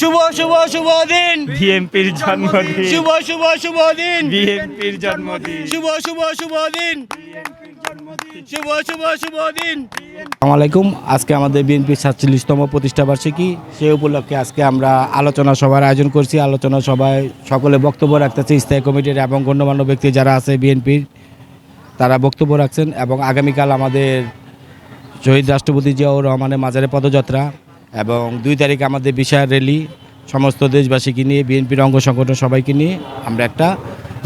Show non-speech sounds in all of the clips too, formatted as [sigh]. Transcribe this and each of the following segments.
শুভ শুভ শুভ দিন। বিএনপির জন্মদিন। শুভ শুভ শুভ দিন। বিএনপির জন্মদিন। শুভ শুভ শুভ দিন। শুভ শুভ শুভ দিন। আলাইকুম। আজকে আমাদের বিএনপির সাতচল্লিশতম প্রতিষ্ঠা বার্ষিকী। সেই উপলক্ষে আজকে আমরা আলোচনা সভার আয়োজন করছি। আলোচনা সভায় সকলে বক্তব্য রাখতেছে স্থায়ী কমিটির এবং গণ্যমান্য ব্যক্তি যারা আছে বিএনপির তারা বক্তব্য রাখছেন এবং আগামীকাল আমাদের শহীদ রাষ্ট্রপতি জিয়াউর রহমানের মাজারে পদযাত্রা। এবং দুই তারিখ আমাদের বিশাল র্যালি সমস্ত দেশবাসীকে নিয়ে বিএনপির অঙ্গ সংগঠন সবাইকে নিয়ে আমরা একটা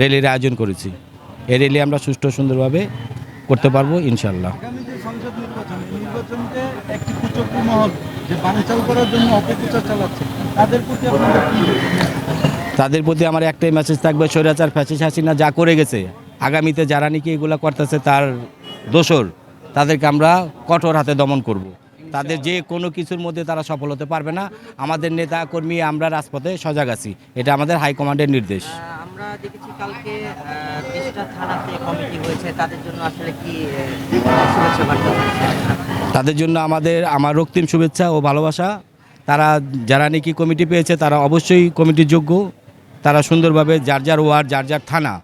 র্যালির আয়োজন করেছি। এই র্যালি আমরা সুষ্ঠু সুন্দরভাবে করতে পারব ইনশাল্লাহ তাদের প্রতি আমার একটাই মেসেজ থাকবে স্বৈরাচার ফ্যাসিস হাসিনা যা করে গেছে আগামীতে যারা নাকি এগুলো করতেছে তার দোসর তাদেরকে আমরা কঠোর হাতে দমন করব। তাদের যে কোনো কিছুর মধ্যে তারা সফল হতে পারবে না। আমাদের নেতা কর্মী আমরা রাজপথে সজাগ আছি। এটা আমাদের হাইকমান্ডের নির্দেশ। আমরা দেখেছি কালকে থানাতে কমিটি হয়েছে। তাদের জন্য আসলে কি? তাদের জন্য আমাদের আমার রক্তিম শুভেচ্ছা ও ভালোবাসা। তারা যারা নাকি কমিটি পেয়েছে তারা অবশ্যই কমিটির যোগ্য। তারা সুন্দরভাবে যার যার ওয়ার্ড যার যার থানা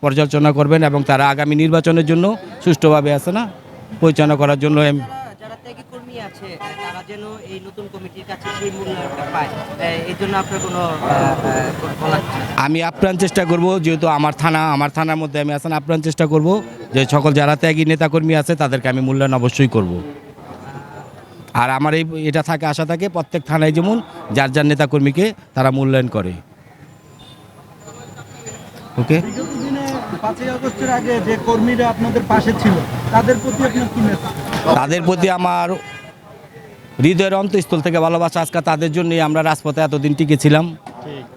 পর্যালোচনা করবেন এবং তারা আগামী নির্বাচনের জন্য সুষ্ঠুভাবে আছে না? পরিচালনা করার জন্য এম- যারা- যারা ত্যাগী কর্মী আছে তারা যেন এই নতুন কমিটির কাছে সেই মূল্যায়নটা পায়। এই জন্য আপনার কোনো? আমি আপ্রাণ চেষ্টা করব যেহেতু আমার থানা আমার থানার মধ্যে আমি আছেন আপ্রাণ চেষ্টা করব যে সকল যারা ত্যাগী নেতাকর্মী আছে তাদেরকে আমি মূল্যায়ন অবশ্যই করব। আর আমার এই এটা থাকে আশা থাকে প্রত্যেক থানায় যেমন যার যার নেতাকর্মীকে তারা মূল্যায়ন করে। ওকে? পাঁচই আগস্টের আগে যে কর্মীরা আপনাদের পাশে ছিল তাদের প্রতি আপনার কি তাদের প্রতি আমার হৃদয়ের অন্তঃস্থল থেকে ভালোবাসা আজকে তাদের জন্যই আমরা রাজপথে এতদিন টিকেছিলাম।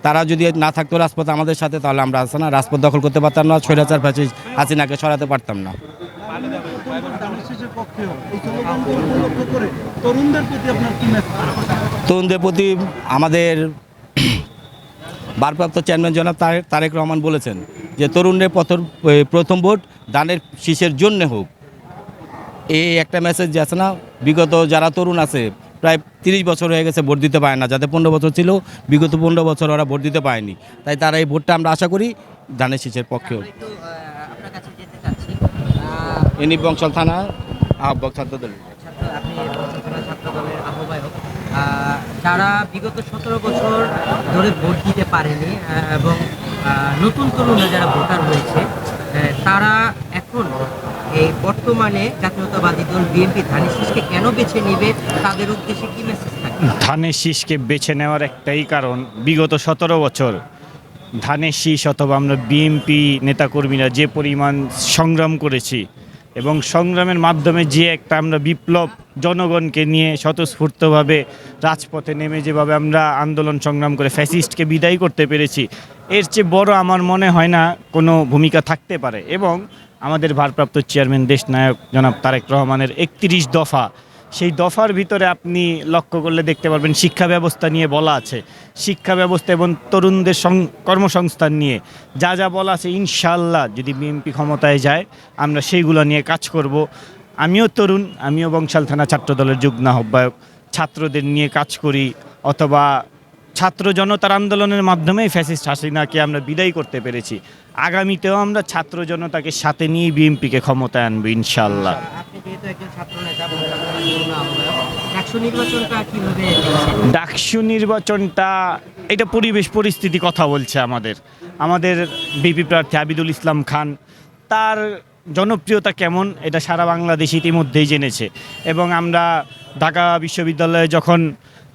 তারা যদি না থাকতো রাজপথে আমাদের সাথে, তাহলে আমরা আছে না? রাজপথ দখল করতে পারতাম না, স্বৈরাচার ফ্যাসিস হাসিনাকে সরাতে পারতাম না। তরুণদের প্রতি আমাদের [clears throat] ভারপ্রাপ্ত চেয়ারম্যান জনাব তারেক রহমান বলেছেন যে প্রথম প্রথম ভোট দানের শীষের জন্য হোক। এই একটা মেসেজ যে আছে না বিগত যারা তরুণ আছে প্রায় তিরিশ বছর হয়ে গেছে ভোট দিতে পারে না। যাদের পনেরো বছর ছিল বিগত পনেরো বছর ওরা ভোট দিতে পারেনি। তাই তারা এই ভোটটা আমরা আশা করি ধানের শীষের পক্ষেও। যেতে এনি বংশাল থানা ছাত্রদল। আহ্বায়ক। আহ, যারা বিগত সতেরো বছর ধরে ভোট দিতে পারেনি এবং নতুন তরুণরা যারা ভোটার হয়েছে তারা এখন এই বর্তমানে জাতীয়তাবাদী দল বিএনপি ধানের শীষকে কেন বেছে নেবে, তাদের উদ্দেশ্যে কি মেসেজ থাকে ধানের শীষকে বেছে নেওয়ার একটাই কারণ, বিগত সতেরো বছর ধানের শীষ অথবা আমরা বিএনপি নেতাকর্মীরা যে পরিমাণ সংগ্রাম করেছি এবং সংগ্রামের মাধ্যমে যে একটা আমরা বিপ্লব জনগণকে নিয়ে স্বতঃস্ফূর্তভাবে রাজপথে নেমে যেভাবে আমরা আন্দোলন সংগ্রাম করে ফ্যাসিস্টকে বিদায় করতে পেরেছি, এর চেয়ে বড় আমার মনে হয় না কোনো ভূমিকা থাকতে পারে। এবং আমাদের ভারপ্রাপ্ত চেয়ারম্যান, দেশনায়ক জনাব তারেক রহমানের একত্রিশ দফা। সেই দফার ভিতরে আপনি লক্ষ্য করলে দেখতে পারবেন শিক্ষা ব্যবস্থা নিয়ে বলা আছে। শিক্ষা ব্যবস্থা এবং তরুণদের কর্মসংস্থান নিয়ে যা যা বলা আছে ইনশাল্লাহ যদি বিএনপি ক্ষমতায় যায়, আমরা সেইগুলো নিয়ে কাজ করব। আমিও তরুণ, আমিও বংশাল থানা ছাত্রদলের যুগ্ম আহ্বায়ক। ছাত্রদের নিয়ে কাজ করি, অথবা ছাত্র জনতার আন্দোলনের মাধ্যমেই ফ্যাসিস্ট হাসিনাকে আমরা বিদায় করতে পেরেছি। আগামীতেও আমরা ছাত্র জনতাকে সাথে নিয়ে বিএনপিকে ক্ষমতায় আনব ইনশাল্লাহ নির্বাচনটা ডাকসু নির্বাচনটা এটা পরিবেশ পরিস্থিতি কথা বলছে আমাদের। আমাদের বিপি প্রার্থী আবিদুল ইসলাম খান তার জনপ্রিয়তা কেমন এটা সারা বাংলাদেশ ইতিমধ্যেই জেনেছে। এবং আমরা ঢাকা বিশ্ববিদ্যালয়ে যখন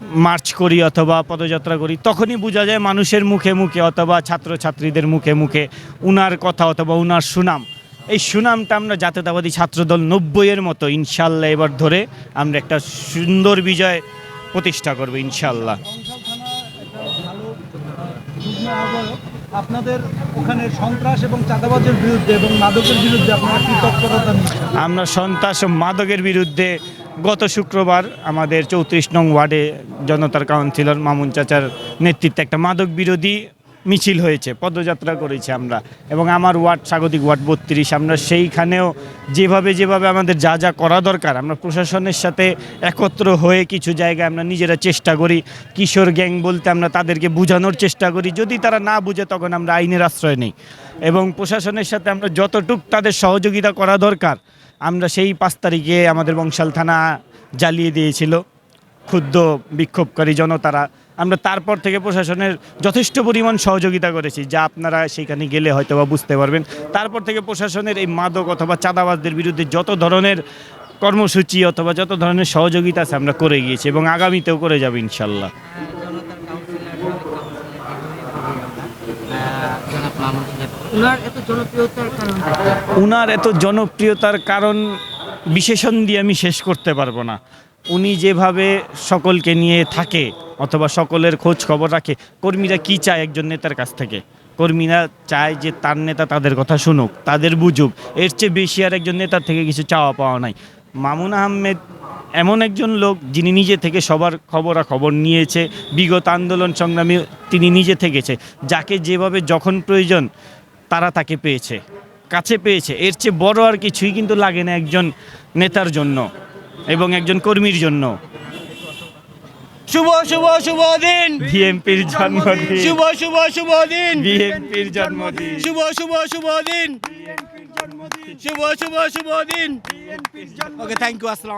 মার্চ করি অথবা পদযাত্রা করি তখনই বোঝা যায় মানুষের মুখে মুখে অথবা ছাত্রছাত্রীদের মুখে মুখে উনার কথা অথবা উনার সুনাম। এই সুনামটা আমরা জাতীয়তাবাদী ছাত্রদল নব্বইয়ের মতো ইনশাল্লাহ এবার ধরে আমরা একটা সুন্দর বিজয় প্রতিষ্ঠা করব ইনশাল্লাহ। আপনাদের ওখানে সন্ত্রাস এবং চাঁদাবাজের বিরুদ্ধে এবং মাদকের বিরুদ্ধে আপনারা কি তৎপরতা আমরা সন্ত্রাস ও মাদকের বিরুদ্ধে গত শুক্রবার আমাদের চৌত্রিশ নং ওয়ার্ডে জনতার কাউন্সিলর মামুন চাচার নেতৃত্বে একটা মাদক বিরোধী মিছিল হয়েছে, পদযাত্রা করেছি আমরা। এবং আমার ওয়ার্ড, স্বাগতিক ওয়ার্ড বত্রিশ, আমরা সেইখানেও যেভাবে যেভাবে আমাদের যা যা করা দরকার, আমরা প্রশাসনের সাথে একত্র হয়ে কিছু জায়গায় আমরা নিজেরা চেষ্টা করি, কিশোর গ্যাং বলতে আমরা তাদেরকে বোঝানোর চেষ্টা করি, যদি তারা না বুঝে তখন আমরা আইনের আশ্রয় নেই। এবং প্রশাসনের সাথে আমরা যতটুক তাদের সহযোগিতা করা দরকার আমরা সেই পাঁচ তারিখে আমাদের বংশাল থানা জ্বালিয়ে দিয়েছিল ক্ষুদ্র বিক্ষোভকারী জনতারা। আমরা তারপর থেকে প্রশাসনের যথেষ্ট পরিমাণ সহযোগিতা করেছি, যা আপনারা সেখানে গেলে হয়তো বা বুঝতে পারবেন। তারপর থেকে প্রশাসনের এই মাদক অথবা চাঁদাবাজদের বিরুদ্ধে যত ধরনের কর্মসূচি অথবা যত ধরনের সহযোগিতা আছে আমরা করে গিয়েছি এবং আগামীতেও করে যাব ইনশাল্লাহ জনতার কাউন্সিলর সাবেক কাউন্সিলর জনাব মামুন সাহেব ওনার এত জনপ্রিয়তার কারণ উনার এত জনপ্রিয়তার কারণ? বিশেষণ দিয়ে আমি শেষ করতে পারব না। উনি যেভাবে সকলকে নিয়ে থাকে অথবা সকলের খোঁজ খবর রাখে, কর্মীরা কি চায় একজন নেতার কাছ থেকে? কর্মীরা চায় যে তার নেতা তাদের কথা শুনুক, তাদের বুঝুক। এর চেয়ে বেশি আর একজন নেতার থেকে কিছু চাওয়া পাওয়া নাই। মামুন আহমেদ এমন একজন লোক যিনি নিজে থেকে সবার খবরাখবর নিয়েছে, বিগত আন্দোলন সংগ্রামে তিনি নিজে থেকেছে। যাকে যেভাবে যখন প্রয়োজন তারা তাকে পেয়েছে কাছে পেয়েছে। এর চেয়ে বড় আর কিছুই কিন্তু লাগে না একজন নেতার জন্য এবং একজন কর্মীর জন্য। শুভ শুভ শুভ দিন! বিএনপির জন্মদিন। শুভ শুভ শুভ দিন! বিএনপির জন্মদিন। শুভ শুভ শুভ দিন! শুভ শুভ শুভ দিন! ওকে থ্যাংক ইউ আসসালাম